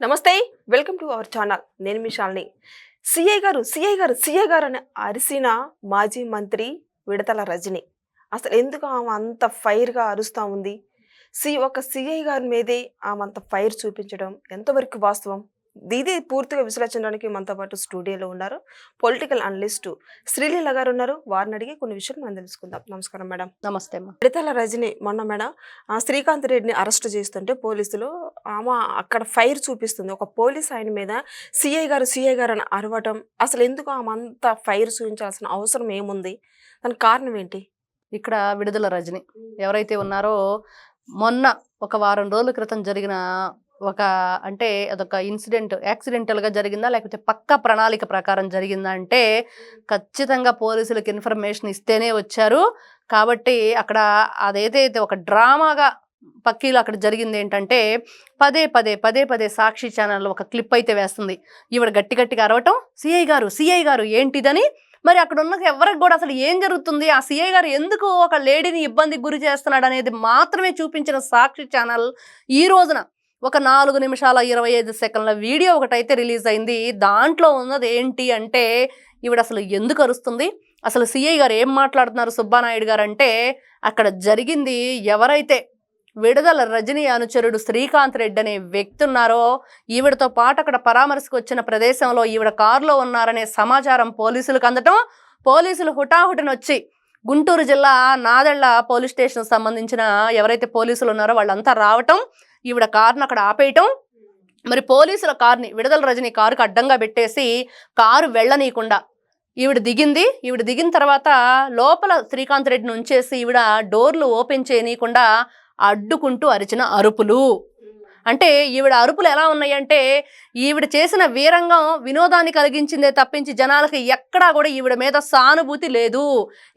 నమస్తే welcome to our channel. నేను మిషాల్ని సిఐ గారు సిఐ గారు సిఐ గారు అని అరిసిన మాజీ మంత్రి విడతల రజని. అసలు ఎందుకు ఆమె అంత ఫైర్గా అరుస్తూ ఉంది? సి ఒక సిఐ గారి మీదే ఆమె అంత ఫైర్ చూపించడం ఎంతవరకు వాస్తవం? ఇది పూర్తిగా విశ్లేషించడానికి మనతో పాటు స్టూడియోలో ఉన్నారు పొలిటికల్ అనలిస్టు శ్రీలీల గారు ఉన్నారు. వారిని అడిగి కొన్ని విషయాలు మనం తెలుసుకుందాం. నమస్కారం మేడం. నమస్తే విడతల రజని మొన్న మేడం ఆ శ్రీకాంత్ రెడ్డిని అరెస్ట్ చేస్తుంటే పోలీసులు ఆమె అక్కడ ఫైర్ చూపిస్తుంది. ఒక పోలీస్ ఆయన మీద సిఐ గారు సిఐ గారు అని అరవటం అసలు ఎందుకు ఆమె అంత ఫైర్ చూపించాల్సిన అవసరం ఏముంది? దానికి కారణం ఏంటి? ఇక్కడ విడుదల రజని ఎవరైతే ఉన్నారో మొన్న ఒక వారం రోజుల క్రితం జరిగిన ఒక అంటే అదొక ఇన్సిడెంట్ యాక్సిడెంటల్గా జరిగిందా? లేకపోతే పక్క ప్రణాళిక ప్రకారం జరిగిందా? అంటే ఖచ్చితంగా పోలీసులకు ఇన్ఫర్మేషన్ ఇస్తేనే వచ్చారు. కాబట్టి అక్కడ అదైతే ఒక డ్రామాగా పక్కీలు అక్కడ జరిగింది ఏంటంటే పదే పదే పదే పదే సాక్షి ఛానల్లో ఒక క్లిప్ అయితే వేస్తుంది. ఈవిడ గట్టి గట్టిగా అరవటం సిఐ గారు సిఐ గారు ఏంటిదని? మరి అక్కడ ఉన్న ఎవరికి కూడా అసలు ఏం జరుగుతుంది? ఆ సిఐ గారు ఎందుకు ఒక లేడీని ఇబ్బందికి గురి చేస్తున్నాడు అనేది మాత్రమే చూపించిన సాక్షి ఛానల్ ఈ రోజున. ఒక నాలుగు నిమిషాల ఇరవై ఐదు సెకండ్ల వీడియో ఒకటైతే రిలీజ్ అయింది. దాంట్లో ఉన్నది ఏంటి అంటే ఈవిడ అసలు ఎందుకు అరుస్తుంది? అసలు సిఐ గారు ఏం మాట్లాడుతున్నారు? సుబ్బానాయుడు గారు అంటే అక్కడ జరిగింది ఎవరైతే విడుదల రజనీ అనుచరుడు శ్రీకాంత్ రెడ్డి అనే వ్యక్తి ఉన్నారో ఈవిడతో పాటు అక్కడ పరామర్శకు వచ్చిన ప్రదేశంలో ఈవిడ కారులో ఉన్నారనే సమాచారం పోలీసులకు అందటం. పోలీసులు హుటాహుటిన వచ్చి గుంటూరు జిల్లా నాదెళ్ళ పోలీస్ స్టేషన్ సంబంధించిన ఎవరైతే పోలీసులు ఉన్నారో వాళ్ళంతా రావటం ఈవిడ కారును అక్కడ ఆపేయటం. మరి పోలీసుల కార్ని విడుదల రజని కారుకు అడ్డంగా పెట్టేసి కారు వెళ్ళనీయకుండా ఈవిడ దిగింది. ఈవిడ దిగిన తర్వాత లోపల శ్రీకాంత్ రెడ్డిని ఉంచేసి ఈవిడ డోర్లు ఓపెన్ చేయనీయకుండా అడ్డుకుంటూ అరిచిన అరుపులు. అంటే ఈవిడ అరుపులు ఎలా ఉన్నాయంటే ఈవిడ చేసిన వీరంగం వినోదాన్ని కలిగించిందే తప్పించి జనాలకి ఎక్కడా కూడా ఈవిడ మీద సానుభూతి లేదు.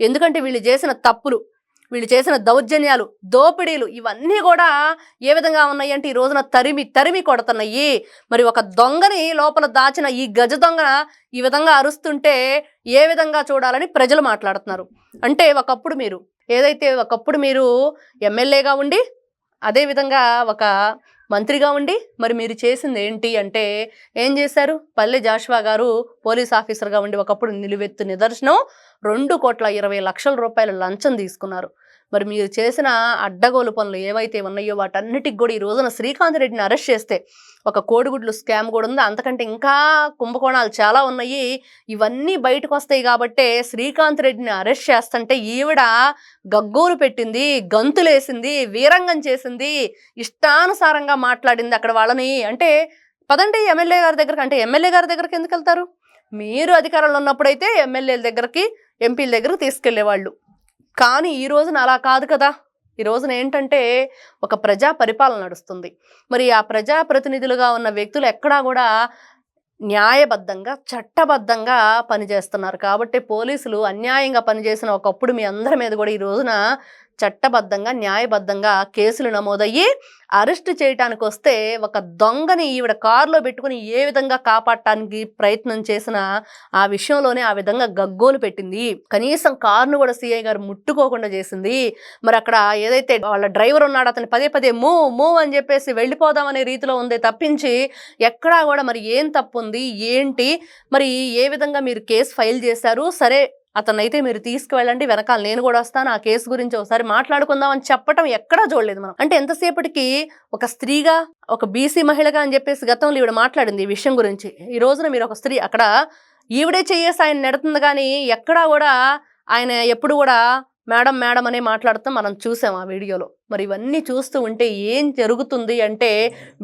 ఎందుకంటే వీళ్ళు చేసిన తప్పులు వీళ్ళు చేసిన దౌర్జన్యాలు దోపిడీలు ఇవన్నీ కూడా ఏ విధంగా ఉన్నాయంటే ఈ రోజున తరిమి తరిమి కొడుతున్నాయి. మరి ఒక దొంగని లోపల దాచిన ఈ గజ దొంగ ఈ విధంగా అరుస్తుంటే ఏ విధంగా చూడాలని ప్రజలు మాట్లాడుతున్నారు? అంటే ఒకప్పుడు మీరు ఏదైతే ఒకప్పుడు మీరు ఎమ్మెల్యేగా ఉండి అదేవిధంగా ఒక మంత్రిగా ఉండి మరి మీరు చేసింది ఏంటి అంటే ఏం చేశారు? పల్లె జాషువా గారు పోలీస్ ఆఫీసర్గా ఉండి ఒకప్పుడు నిలువెత్తు నిదర్శనం రెండు కోట్ల ఇరవై లక్షల రూపాయల లంచం తీసుకున్నారు. మరి మీరు చేసిన అడ్డగోలు పనులు ఏవైతే ఉన్నాయో వాటన్నిటికి కూడా ఈ రోజున శ్రీకాంత్ రెడ్డిని అరెస్ట్ చేస్తే ఒక కోడిగుడ్లు స్కామ్ కూడా ఉంది. అంతకంటే ఇంకా కుంభకోణాలు చాలా ఉన్నాయి. ఇవన్నీ బయటకు వస్తాయి కాబట్టే శ్రీకాంత్ రెడ్డిని అరెస్ట్ చేస్తుంటే ఈవిడ గగ్గోలు పెట్టింది గంతులేసింది వీరంగం చేసింది ఇష్టానుసారంగా మాట్లాడింది అక్కడ వాళ్ళని. అంటే పదండి ఎమ్మెల్యే గారి దగ్గరకు అంటే ఎమ్మెల్యే గారి దగ్గరికి ఎందుకు వెళ్తారు? మీరు అధికారంలో ఉన్నప్పుడైతే ఎమ్మెల్యేల దగ్గరికి ఎంపీల దగ్గరకు తీసుకెళ్ళేవాళ్ళు కానీ ఈ రోజున అలా కాదు కదా. ఈ రోజున ఏంటంటే ఒక ప్రజా పరిపాలన నడుస్తుంది. మరి ఆ ప్రజా ప్రతినిధులుగా ఉన్న వ్యక్తులు ఎక్కడా కూడా న్యాయబద్ధంగా చట్టబద్ధంగా పనిచేస్తున్నారు. కాబట్టి పోలీసులు అన్యాయంగా పనిచేసిన ఒకప్పుడు మీ అందరి మీద కూడా ఈ రోజున చట్టబద్ధంగా న్యాయబద్ధంగా కేసులు నమోదయ్యి అరెస్ట్ చేయటానికి వస్తే ఒక దొంగని ఈవిడ కారులో పెట్టుకుని ఏ విధంగా కాపాడటానికి ప్రయత్నం చేసిన ఆ విషయంలోనే ఆ విధంగా గగ్గోలు పెట్టింది. కనీసం కారును కూడా సిఐ గారు ముట్టుకోకుండా చేసింది. మరి అక్కడ ఏదైతే వాళ్ళ డ్రైవర్ ఉన్నాడో అతను పదే పదే మూవ్ మూవ్ అని చెప్పేసి వెళ్ళిపోదామనే రీతిలో ఉంది తప్పించి ఎక్కడా కూడా మరి ఏం తప్పు ఉంది ఏంటి మరి ఏ విధంగా మీరు కేసు ఫైల్ చేశారు? సరే అతనైతే మీరు తీసుకువెళ్ళండి వెనకాల నేను కూడా వస్తాను ఆ కేసు గురించి ఒకసారి మాట్లాడుకుందాం అని చెప్పటం ఎక్కడా చూడలేదు మనం. అంటే ఎంతసేపటికి ఒక స్త్రీగా ఒక బీసీ మహిళగా అని చెప్పేసి గతంలో ఈవిడ మాట్లాడింది ఈ విషయం గురించి. ఈ రోజున మీరు ఒక స్త్రీ అక్కడ ఈవిడే చేయేసి ఆయన నెడుతుంది కానీ ఎక్కడా కూడా ఆయన ఎప్పుడు కూడా మేడం మేడం అనే మాట్లాడుతూ మనం చూసాం ఆ వీడియోలో. మరి ఇవన్నీ చూస్తూ ఉంటే ఏం జరుగుతుంది అంటే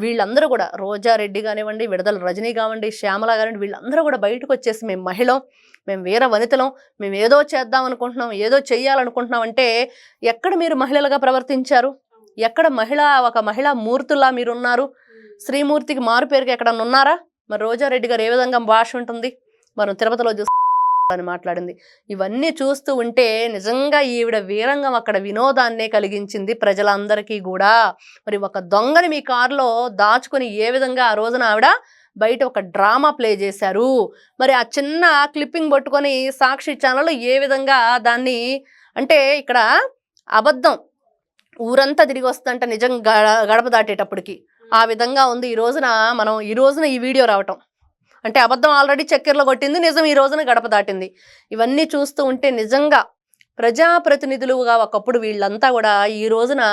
వీళ్ళందరూ కూడా రోజారెడ్డి కానివ్వండి విడదల రజనీ కావండి శ్యామల కానివ్వండి వీళ్ళందరూ కూడా బయటకు వచ్చేసి మేము మహిళ మేము వీర వనితలం మేము ఏదో చేద్దాం అనుకుంటున్నాం ఏదో చెయ్యాలనుకుంటున్నాం అంటే ఎక్కడ మీరు మహిళలుగా ప్రవర్తించారు? ఎక్కడ మహిళ ఒక మహిళా మూర్తులా మీరు ఉన్నారు శ్రీమూర్తికి మారు పేరుకి ఎక్కడన్నా ఉన్నారా? మరి రోజారెడ్డి గారు ఏ విధంగా భాష ఉంటుంది? మనం తిరుపతిలో చూస్తాం అని మాట్లాడింది. ఇవన్నీ చూస్తూ ఉంటే నిజంగా ఈవిడ వీరంగం అక్కడ వినోదాన్నే కలిగించింది ప్రజలందరికీ కూడా మరి ఒక దొంగని మీ కారులో దాచుకొని ఏ విధంగా ఆ రోజున ఆవిడ బయట ఒక డ్రామా ప్లే చేశారు? మరి ఆ చిన్న క్లిప్పింగ్ పట్టుకొని సాక్షి ఛానల్ ఏ విధంగా దాన్ని అంటే ఇక్కడ అబద్ధం ఊరంతా తిరిగి వస్తుందంట నిజం గడ- గడప దాటేటప్పటికి. ఆ విధంగా ఉంది ఈ రోజున మనం ఈ రోజున ఈ వీడియో రావటం. అంటే అబద్ధం ఆల్రెడీ చక్కెరలో కొట్టింది నిజం ఈ రోజున గడప దాటింది. ఇవన్నీ చూస్తూ ఉంటే నిజంగా ప్రజాప్రతినిధులుగా ఒకప్పుడు వీళ్ళంతా కూడా ఈ రోజున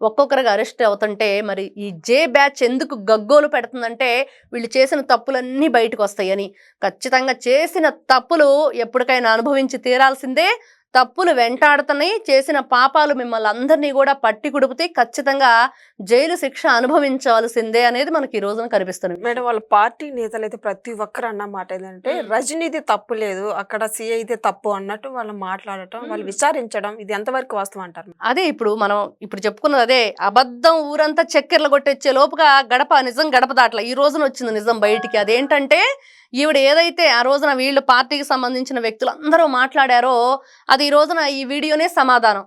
ఒక్కొక్కరిగా అరెస్ట్ అవుతుంటే మరి ఈ జే బ్యాచ్ ఎందుకు గగ్గోలు పెడుతుందంటే వీళ్ళు చేసిన తప్పులన్నీ బయటకు వస్తాయని ఖచ్చితంగా చేసిన తప్పులు ఎప్పటికైనా అనుభవించి తీరాల్సిందే. తప్పులు వెంటాడుతున్నాయి. చేసిన పాపాలు మిమ్మల్ని అందరినీ కూడా పట్టి కుడిపితే ఖచ్చితంగా జైలు శిక్ష అనుభవించవలసిందే అనేది మనకి ఈ రోజున కనిపిస్తుంది. మేడం వాళ్ళ పార్టీ నేతలు అయితే ప్రతి ఒక్కరు అన్న మాట ఏంటంటే. రజనీది తప్పు లేదు అక్కడ సిఐది తప్పు అన్నట్టు వాళ్ళు మాట్లాడటం వాళ్ళు. విచారించడం ఇది ఎంతవరకు వాస్తవం అంటారు అదే ఇప్పుడు మనం ఇప్పుడు చెప్పుకున్నది అదే అబద్ధం ఊరంతా చక్కెరలు కొట్టొచ్చే లోపుగా గడప నిజం గడప దాట్ల. ఈ రోజున వచ్చింది నిజం బయటికి. అదేంటంటే ఈవిడ ఏదైతే ఆ రోజున వీళ్ళు పార్టీకి సంబంధించిన వ్యక్తులు అందరూ మాట్లాడారో అది ఈ రోజున ఈ వీడియోనే సమాధానం.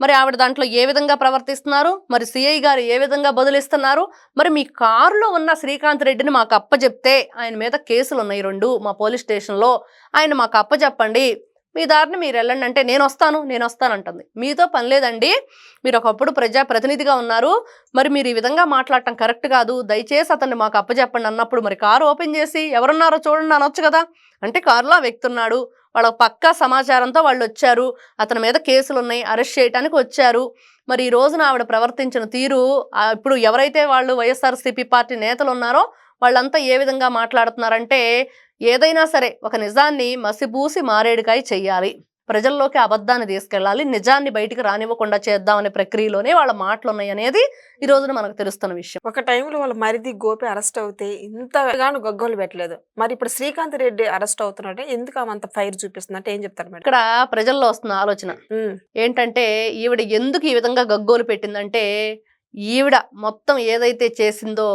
మరి ఆవిడ దాంట్లో ఏ విధంగా ప్రవర్తిస్తున్నారు? మరి సిఐ గారు ఏ విధంగా బదులిస్తున్నారు? మరి మీ కారులో ఉన్న శ్రీకాంత్ రెడ్డిని మాకు అప్పచెప్తే ఆయన మీద కేసులు ఉన్నాయి రెండు మా పోలీస్ స్టేషన్లో. ఆయన మాకు అప్పచెప్పండి మీ దారిని మీరు వెళ్ళండి. అంటే నేను వస్తాను నేను వస్తాను అంటుంది. మీతో పని లేదండి. మీరు ఒకప్పుడు ప్రజా ప్రతినిధిగా ఉన్నారు. మరి మీరు ఈ విధంగా మాట్లాడటం కరెక్ట్ కాదు. దయచేసి అతన్ని మాకు అప్పచెప్పండి అన్నప్పుడు మరి కారు ఓపెన్ చేసి ఎవరున్నారో చూడండి అనొచ్చు కదా. అంటే కారులో వ్యక్తి ఉన్నాడు. వాళ్ళ పక్కా సమాచారంతో వాళ్ళు వచ్చారు. అతని మీద కేసులు ఉన్నాయి. అరెస్ట్ చేయడానికి వచ్చారు. మరి ఈ రోజున ఆవిడ ప్రవర్తించిన తీరు ఇప్పుడు ఎవరైతే వాళ్ళు వైఎస్ఆర్సీపీ పార్టీ నేతలు ఉన్నారో వాళ్ళంతా ఏ విధంగా మాట్లాడుతున్నారంటే ఏదైనా సరే ఒక నిజాన్ని మసిబూసి మారేడుకాయ చెయ్యాలి. ప్రజల్లోకి అబద్ధాన్ని తీసుకెళ్ళాలి. నిజాన్ని బయటికి రానివ్వకుండా చేద్దామనే ప్రక్రియలోనే వాళ్ళ మాటలు ఉన్నాయి అనేది ఈ రోజున మనకు తెలుస్తున్న విషయం. ఒక టైంలో వాళ్ళ మరిది గోపి అరెస్ట్ అవుతే ఇంతగాను గగ్గోలు పెట్టలేదు. మరి ఇప్పుడు శ్రీకాంత్ రెడ్డి అరెస్ట్ అవుతున్నాడే ఎందుకు ఆమె అంత ఫైర్ చూపిస్తుంది? అంటే ఏం చెప్తారు మేడం? ఇక్కడ ప్రజల్లో వస్తున్న ఆలోచన. ఏంటంటే ఈవిడ ఎందుకు ఈ విధంగా గగ్గోలు పెట్టిందంటే ఈవిడ మొత్తం ఏదైతే చేసిందో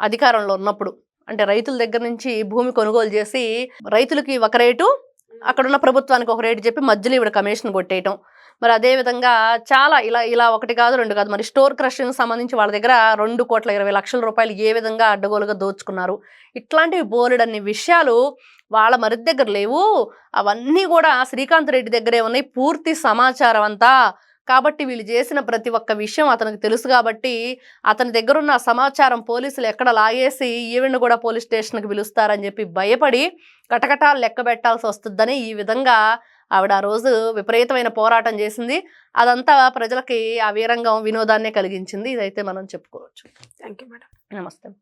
అధికారంలో ఉన్నప్పుడు అంటే రైతుల దగ్గర నుంచి భూమి కొనుగోలు చేసి రైతులకి ఒక రేటు అక్కడున్న ప్రభుత్వానికి ఒక రేటు చెప్పి మధ్యలో ఇవిడ కమిషన్ కొట్టేయటం. మరి అదేవిధంగా చాలా ఇలా ఇలా ఒకటి కాదు రెండు కాదు మరి స్టోర్ క్రషింగ్ సంబంధించి వాళ్ళ దగ్గర రెండు కోట్ల ఇరవై లక్షల రూపాయలు ఏ విధంగా అడ్డగోలుగా దోచుకున్నారు. ఇట్లాంటివి బోలెడన్ని విషయాలు వాళ్ళ మరిది దగ్గర లేవు. అవన్నీ కూడా శ్రీకాంత్ రెడ్డి దగ్గరే ఉన్నాయి. పూర్తి సమాచారం అంతా కాబట్టి వీళ్ళు చేసిన ప్రతి ఒక్క విషయం అతనికి తెలుసు కాబట్టి అతని దగ్గర ఉన్న సమాచారం పోలీసులు ఎక్కడ లాగేసి ఈవెంట్ కూడా పోలీస్ స్టేషన్కి పిలుస్తారని చెప్పి భయపడి కటకటాలు లెక్క పెట్టాల్సి వస్తుందని ఈ విధంగా ఆవిడ ఆ రోజు విపరీతమైన పోరాటం చేసింది. అదంతా ప్రజలకి ఆ వీరంగం వినోదాన్నే కలిగించింది. ఇదైతే మనం చెప్పుకోవచ్చు. థ్యాంక్ యూ మేడం నమస్తే.